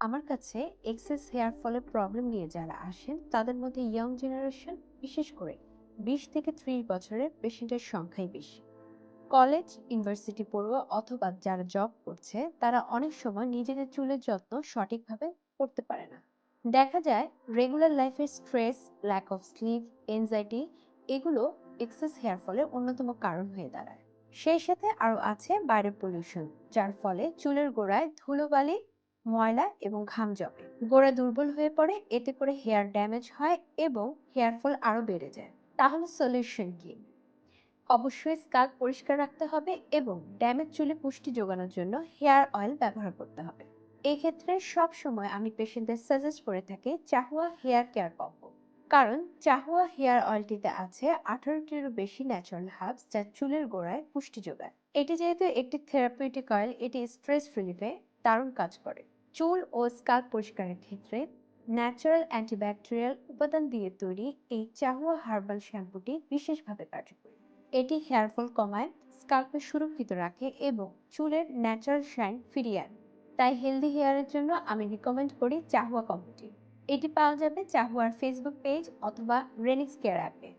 আমার কাছে access hair ফলের প্রবলেম নিয়ে যারা আসেন, তাদের মধ্যে ইয়ং জেনারেশন বিশেষ করে বিশ থেকে ত্রিশ বছরের পেশেন্টের সংখ্যাই বেশি। কলেজ ইউনিভার্সিটি পড়ুয়া অথবা যারা জব করছে, তারা অনেক সময় নিজেদের চুলের যত্ন সঠিকভাবে করতে পারে না। দেখা যায় রেগুলার লাইফের stress lack of sleep anxiety এগুলো এক্সেস হেয়ার ফলের অন্যতম কারণ হয়ে দাঁড়ায়। সেই সাথে আরও আছে বাইরের পলিউশন যার ফলে চুলের গোড়ায় ধুলোবালি ময়লা এবং ঘাম জমে। গোড়া দুর্বল হয়ে পড়ে, এতে করে হেয়ার ড্যামেজ হয় এবং হেয়ার ফল আরও বেড়ে যায়। তাহলে সলিউশন কি? অবশ্যই স্কাল্প পরিষ্কার রাখতে হবে এবং ড্যামেজ চুলে পুষ্টি যোগানোর জন্য হেয়ার অয়েল ব্যবহার করতে হবে। এক্ষেত্রে সব সময় আমি পেশেন্টদের সাজেস্ট করে থাকি চাহুয়া হেয়ার কেয়ার কম্বো। কারণ চাহুয়া হেয়ার অয়েলটিতে আছে আঠারোটিরও বেশি ন্যাচারাল হার্বস যা চুলের গোড়ায় পুষ্টি যোগায়। এটি যেহেতু একটি থেরাপিউটিক অয়েল এটি স্ট্রেস রিলিফে দারুণ কাজ করে। চুল ও স্কাল্প পরিষ্কারের ক্ষেত্রে ন্যাচারাল অ্যান্টিব্যাকটেরিয়াল উপাদান দিয়ে তৈরি এই চাহুয়া হার্বাল শ্যাম্পুটি বিশেষভাবে কার্যকরী। এটি হেয়ার ফল কমায় স্কাল্পে সুরক্ষিত রাখে এবং চুলের ন্যাচারাল শাইন ফিরিয়ে আনে। তাই হেলদি হেয়ারের জন্য আমি রিকমেন্ড করি চাহুয়া কম্পোটি এটি পাওয়া যাবে চাহুয়ার ফেসবুক পেজ অথবা রেনিক্স কেয়ার অ্যাপে